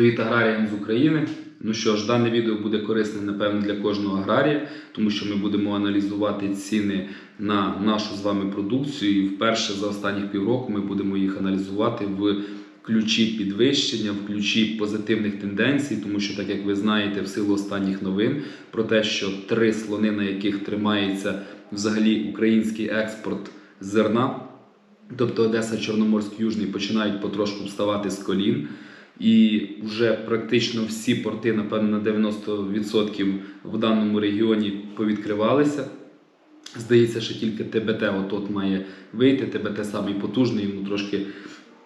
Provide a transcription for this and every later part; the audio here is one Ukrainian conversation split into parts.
Привіт аграріям з України. Ну що ж, дане відео буде корисним, напевно, для кожного аграрія, тому що ми будемо аналізувати ціни на нашу з вами продукцію. І вперше за останніх півроку ми будемо їх аналізувати в ключі підвищення, в ключі позитивних тенденцій, тому що, так як ви знаєте, в силу останніх новин про те, що три слони, на яких тримається взагалі український експорт зерна, тобто Одеса, Чорноморськ, Южний, починають потрошку вставати з колін. І вже практично всі порти, напевно, на 90% в даному регіоні повідкривалися. Здається, що тільки ТБТ от має вийти. ТБТ самий потужний, йому трошки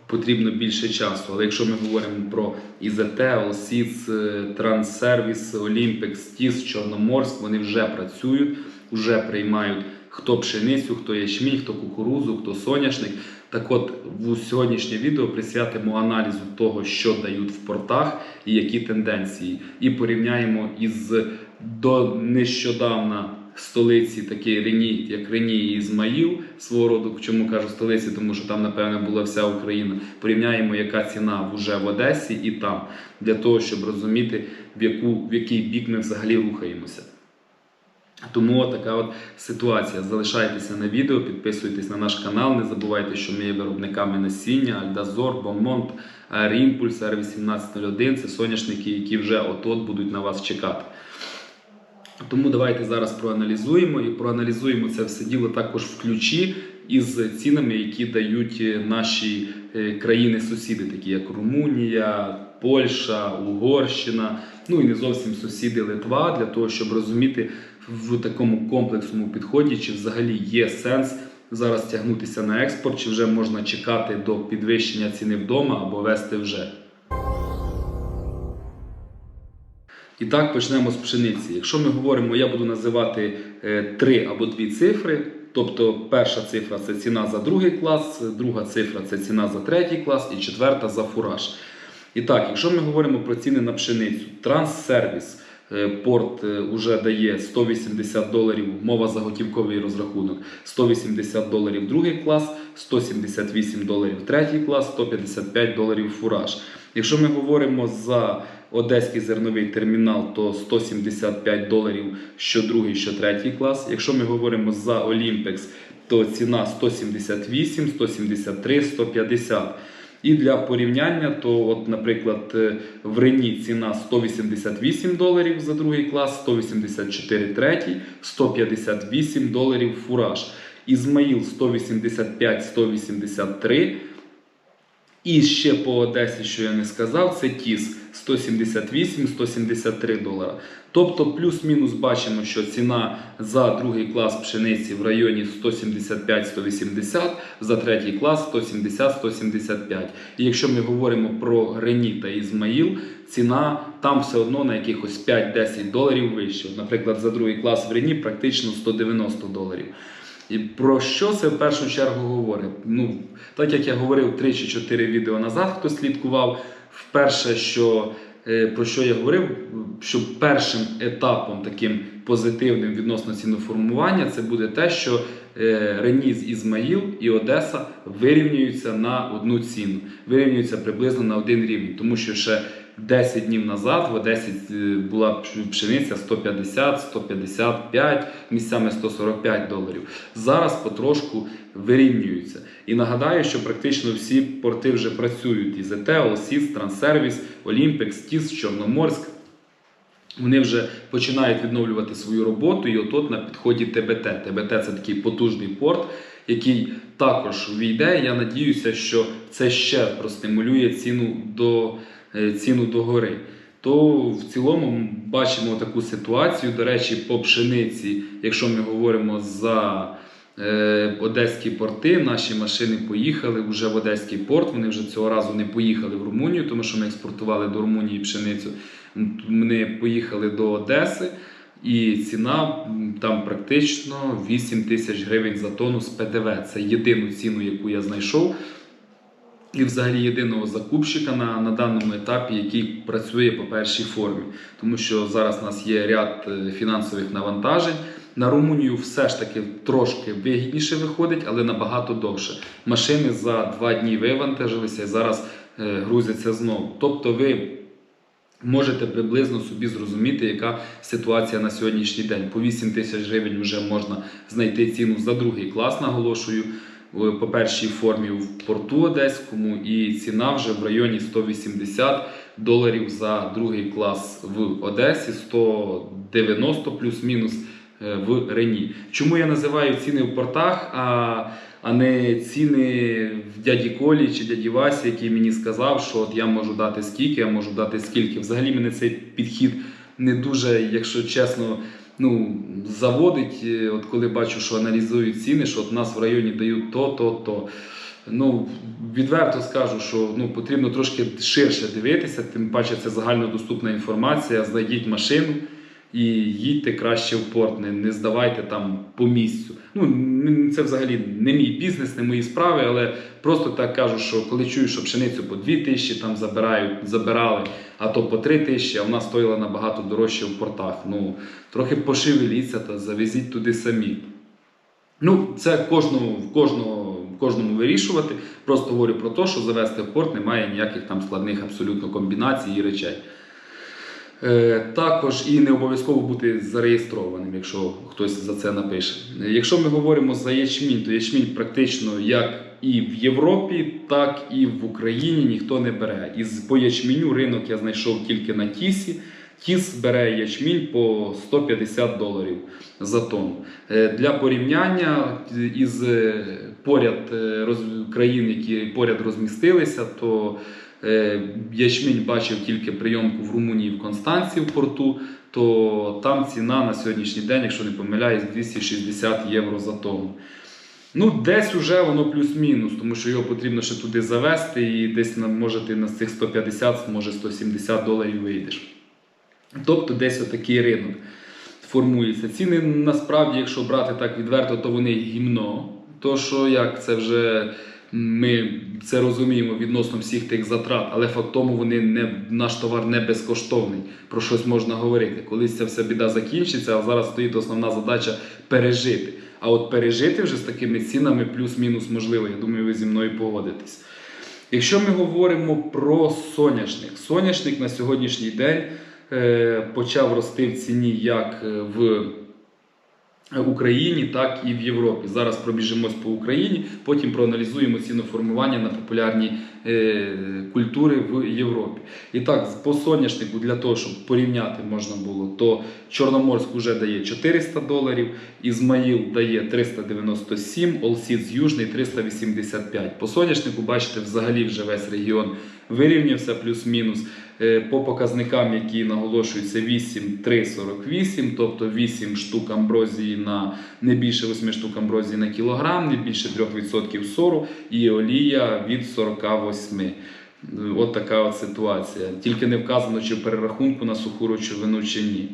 потрібно більше часу. Але якщо ми говоримо про ІЗТ, ОСІЦ, Транссервіс, Олімпекс, ТІС, Чорноморськ, вони вже працюють, вже приймають хто пшеницю, хто ячмінь, хто кукурузу, хто соняшник. Так от, в сьогоднішнє відео присвятимо аналізу того, що дають в портах і які тенденції. І порівняємо із до нещодавна столиці, такі Рені, як Рені і Ізмаїл, свого роду, чому кажу столиці, тому що там, напевно, була вся Україна. Порівняємо, яка ціна вже в Одесі і там, для того, щоб розуміти, в, яку, в який бік ми взагалі рухаємося. Тому така от ситуація. Залишайтеся на відео, підписуйтесь на наш канал. Не забувайте, що ми є виробниками насіння, Альдазор, Бомонт, Аерімпульс, R1801. Це соняшники, які вже от-от будуть на вас чекати. Тому давайте зараз проаналізуємо і проаналізуємо це все діло також в ключі із цінами, які дають наші е, країни-сусіди, такі як Румунія, Польща, Угорщина, ну і не зовсім сусіди Литва, для того, щоб розуміти в такому комплексному підході, чи взагалі є сенс зараз тягнутися на експорт, чи вже можна чекати до підвищення ціни вдома або вести вже. І так почнемо з пшениці. Якщо ми говоримо, я буду називати е, три або дві цифри. Тобто перша цифра це ціна за другий клас, друга цифра це ціна за третій клас і четверта за фураж. І так, якщо ми говоримо про ціни на пшеницю, транссервіс. Е, Порт вже дає 180 доларів, мова за готівковий розрахунок, 180 доларів другий клас, 178 доларів третій клас, 155 доларів фураж. Якщо ми говоримо за Одеський зерновий термінал, то 175 доларів що другий, що третій клас. Якщо ми говоримо за Олімпекс, то ціна 178, 173, 150. І для порівняння, то, от, наприклад, в Рені ціна 188 доларів за другий клас, 184 третій, 158 доларів фураж. Ізмаїл 185-183. І ще по Одесі, що я не сказав, це ТІС 178-173 долара. Тобто, плюс-мінус бачимо, що ціна за другий клас пшениці в районі 175-180, за третій клас 170-175. І якщо ми говоримо про Рені та Ізмаїл, ціна там все одно на якихось 5-10 доларів вище. Наприклад, за другий клас в Рені практично 190 доларів. І про що це в першу чергу говорить? Ну, так як я говорив 3 чи 4 відео назад, хто слідкував, вперше, що, е, про що я говорив, що першим етапом таким позитивним відносно ціноформування це буде те, що е, Реніс Ізмаїл і Одеса вирівнюються на одну ціну, вирівнюються приблизно на один рівень, тому що ще 10 днів назад в Одесі е, була пшениця 150, 155, місцями 145 доларів. Зараз потрошку вирівнюються. І нагадаю, що практично всі порти вже працюють: ІЗТ, ОСІС, Транссервіс, Олімпекс, ТІС, Чорноморськ. Вони вже починають відновлювати свою роботу, і от на підході ТБТ. ТБТ це такий потужний порт, який також війде. Я надіюся, що це ще простимулює ціну до ціну догори. То в цілому бачимо таку ситуацію. До речі, по пшениці, якщо ми говоримо за е, одеські порти, наші машини поїхали вже в Одеський порт. Вони вже цього разу не поїхали в Румунію, тому що ми експортували до Румунії пшеницю. Вони поїхали до Одеси. І ціна там практично 8 тисяч гривень за тонну з ПДВ. Це єдину ціну, яку я знайшов. І взагалі єдиного закупщика на, на даному етапі, який працює по першій формі. Тому що зараз у нас є ряд е, фінансових навантажень. На Румунію все ж таки трошки вигідніше виходить, але набагато довше. Машини за два дні вивантажилися і зараз е, грузяться знову. Тобто ви можете приблизно собі зрозуміти, яка ситуація на сьогоднішній день. По 8 тисяч гривень вже можна знайти ціну за другий клас, наголошую. В- По першій формі в порту Одеському, і ціна вже в районі 180 доларів за другий клас в Одесі, 190 плюс-мінус е, в Рені. Чому я називаю ціни в портах, а, а не ціни в дяді Колі чи дяді Васі, який мені сказав, що от я можу дати скільки, я можу дати скільки. Взагалі мене цей підхід не дуже, якщо чесно, ну, заводить, е, от коли бачу, що аналізують ціни, що от нас в районі дають то, то, то. Ну, відверто скажу, що ну, потрібно трошки ширше дивитися, тим паче це загальнодоступна інформація. Знайдіть машину і їдьте краще в порт, не, не здавайте там по місцю. Ну, це взагалі не мій бізнес, не мої справи, але просто так кажу, що коли чую, що пшеницю по 2 тисячі там забирають, забирали, а то по 3 тисячі, а вона стоїла набагато дорожче в портах. Ну, трохи пошевеліться та завезіть туди самі. Ну, це кожному, в кожного, кожному вирішувати. Просто говорю про те, що завести в порт немає ніяких там складних абсолютно комбінацій і речей. Е, також і не обов'язково бути зареєстрованим, якщо хтось за це напише. Якщо ми говоримо за ячмінь, то ячмінь практично як і в Європі, так і в Україні ніхто не бере. Із по ячменю ринок я знайшов тільки на тісі. Тіс бере ячмінь по 150 доларів за тонну. Е, Для порівняння із е, поряд країн, які поряд розмістилися, то ячмінь бачив тільки прийомку в Румунії в Констанції в порту, то там ціна на сьогоднішній день, якщо не помиляюсь, 260 євро за тонну. Ну, десь уже воно плюс-мінус, тому що його потрібно ще туди завести, і десь може ти на цих 150, може 170 доларів вийдеш. Тобто десь отакий ринок формується. Ціни насправді, якщо брати так відверто, то вони гімно. То що як це вже ми це розуміємо відносно всіх тих затрат, але факт вони не наш товар не безкоштовний. Про щось можна говорити. Колись ця вся біда закінчиться, а зараз стоїть основна задача пережити. А от пережити вже з такими цінами плюс-мінус можливо. Я думаю, ви зі мною погодитесь. Якщо ми говоримо про соняшник, соняшник на сьогоднішній день е, почав рости в ціні як е, в Україні, так і в Європі. Зараз пробіжимось по Україні, потім проаналізуємо ціноформування на популярні е, культури в Європі. І так, по соняшнику, для того, щоб порівняти можна було, то Чорноморськ вже дає 400 доларів, Ізмаїл дає 397, Олсіц Южний 385. По соняшнику, бачите, взагалі вже весь регіон вирівнявся плюс-мінус. Е, По показникам, які наголошуються 8,348, тобто 8 штук амброзії на не більше 8 штук амброзії на кілограм, не більше 3% сору і олія від 48. Е, От така от ситуація. Тільки не вказано, чи в перерахунку на суху речовину чи ні.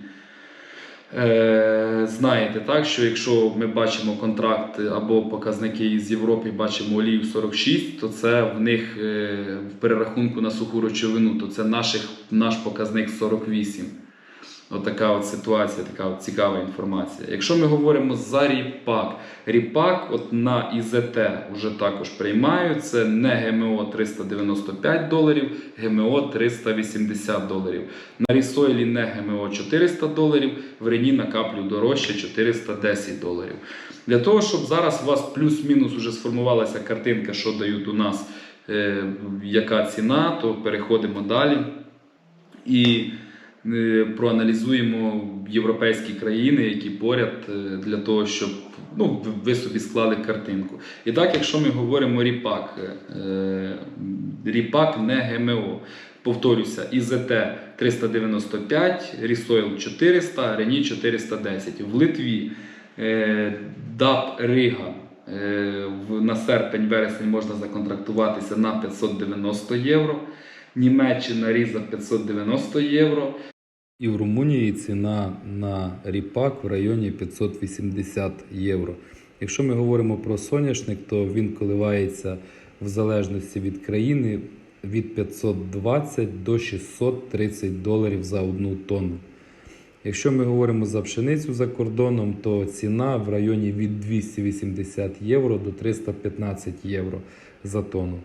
Е, знаєте, так, що якщо ми бачимо контракт або показники з Європи, бачимо олію 46, то це в них е, в перерахунку на суху речовину, то це наших, наш показник 48. Отака от ситуація, така от цікава інформація. Якщо ми говоримо за ріпак, ріпак от на ІЗТ вже також приймають. Це не ГМО 395 доларів, ГМО 380 доларів. На Рісойлі не ГМО 400 доларів, в Рені на каплю дорожче 410 доларів. Для того, щоб зараз у вас плюс-мінус уже сформувалася картинка, що дають у нас, е, яка ціна, то переходимо далі. І проаналізуємо європейські країни, які поряд е, для того, щоб ну, ви собі склали картинку. І так, якщо ми говоримо ріпак, е, ріпак не ГМО. Повторюся, ІЗТ 395, Рісойл 400, Рені 410. В Литві е, ДАП Рига е, на серпень-вересень можна законтрактуватися на 590 євро. Німеччина Різа 590 євро. І в Румунії ціна на ріпак в районі 580 євро. Якщо ми говоримо про соняшник, то він коливається в залежності від країни від 520 до 630 доларів за одну тонну. Якщо ми говоримо за пшеницю за кордоном, то ціна в районі від 280 євро до 315 євро за тонну.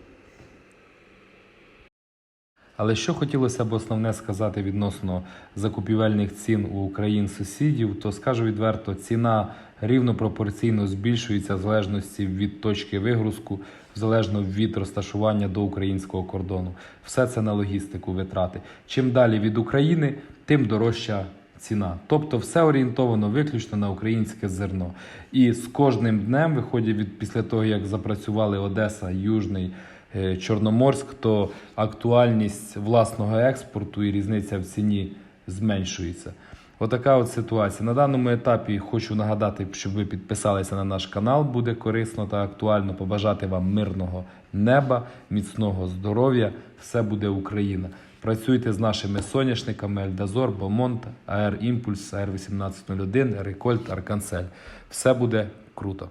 Але що хотілося б основне сказати відносно закупівельних цін у країн сусідів, то скажу відверто, ціна рівно пропорційно збільшується в залежності від точки вигрузку, залежно від розташування до українського кордону. Все це на логістику витрати. Чим далі від України, тим дорожча ціна. Тобто все орієнтовано виключно на українське зерно. І з кожним днем, виходять від після того, як запрацювали Одеса, Южний. Е, Чорноморськ, то актуальність власного експорту і різниця в ціні зменшується. Отака от ситуація. На даному етапі хочу нагадати, щоб ви підписалися на наш канал, буде корисно та актуально. Побажати вам мирного неба, міцного здоров'я. Все буде Україна. Працюйте з нашими соняшниками Ельдазор, Бомонт, АР Імпульс, АР 1801, Рекольт, Арканцель. Все буде круто.